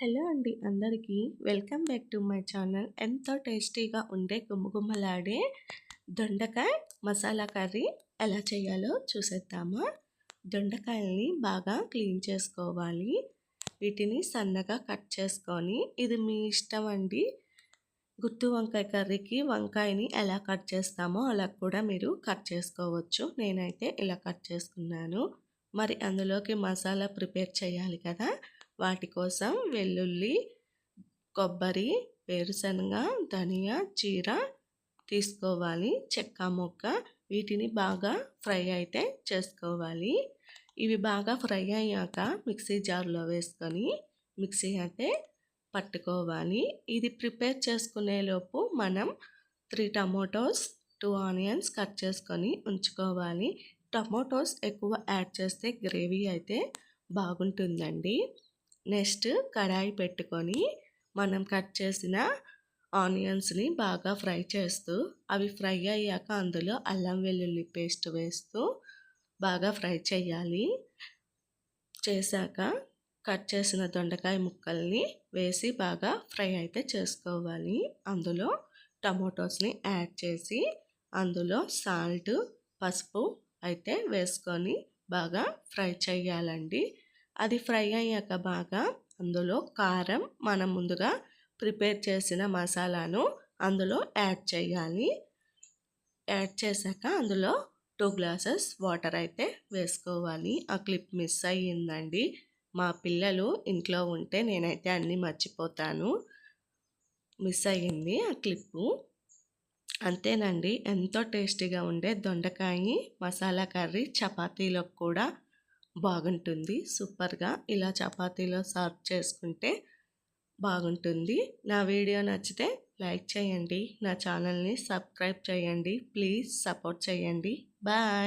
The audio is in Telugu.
హలో అండి అందరికీ. Welcome back to my channel. ఎంతో టేస్టీగా ఉండే గుమ్మగుమ్మలాడే దొండకాయ మసాలా కర్రీ ఎలా చేయాలో చూసేద్దామా. దొండకాయల్ని బాగా క్లీన్ చేసుకోవాలి. వీటిని సన్నగా కట్ చేసుకొని ఇది మీ ఇష్టం అండి. గుత్తి వంకాయ కర్రీకి వంకాయని ఎలా కట్ చేస్తామో అలా కూడా మీరు కట్ చేసుకోవచ్చు. నేనైతే ఇలా కట్ చేసుకున్నాను. మరి అందులోకి మసాలా ప్రిపేర్ చేయాలి కదా. వాటి కోసం వెల్లుల్లి కొబ్బరి వేరుశనగ ధనియా చీర తీసుకోవాలి. చెక్క మొక్క వీటిని బాగా ఫ్రై అయితే చేసుకోవాలి. ఇవి బాగా ఫ్రై అయ్యాక మిక్సీ జార్లో వేసుకొని మిక్సీ అయితే పట్టుకోవాలి. ఇది ప్రిపేర్ చేసుకునేలోపు మనం three tomatoes two onions cut చేసుకొని ఉంచుకోవాలి. టమోటోస్ ఎక్కువ యాడ్ చేస్తే గ్రేవీ అయితే బాగుంటుందండి. నెక్స్ట్ కడాయి పెట్టుకొని మనం కట్ చేసిన ఆనియన్స్ని బాగా ఫ్రై చేస్తూ అవి ఫ్రై అయ్యాక అందులో అల్లం వెల్లుల్లి పేస్ట్ వేస్తూ బాగా ఫ్రై చేయాలి. చేశాక కట్ చేసిన దొండకాయ ముక్కల్ని వేసి బాగా ఫ్రై అయితే చేసుకోవాలి. అందులో టమాటోస్ని యాడ్ చేసి అందులో సాల్ట్ పసుపు అయితే వేసుకొని బాగా ఫ్రై చేయాలండి. అది ఫ్రై అయ్యాక బాగా అందులో కారం మనం ముందుగా ప్రిపేర్ చేసిన మసాలాను అందులో యాడ్ చేయాలి. యాడ్ చేశాక అందులో టూ గ్లాసెస్ వాటర్ అయితే వేసుకోవాలి. ఆ క్లిప్ మిస్ అయ్యిందండి. మా పిల్లలు ఇంట్లో ఉంటే నేనైతే అన్నీ మర్చిపోతాను. మిస్ అయ్యింది ఆ క్లిప్పు. అంతేనండి. ఎంతో టేస్టీగా ఉండే దొండకాయ మసాలా కర్రీ చపాతీలకు కూడా బాగుంటుంది. సూపర్గా ఇలా చపాతీలో సర్వ్ చేసుకుంటే బాగుంటుంది. నా వీడియో నచ్చితే లైక్ చేయండి. నా ఛానల్ని సబ్స్క్రైబ్ చేయండి. ప్లీజ్ సపోర్ట్ చేయండి. బాయ్.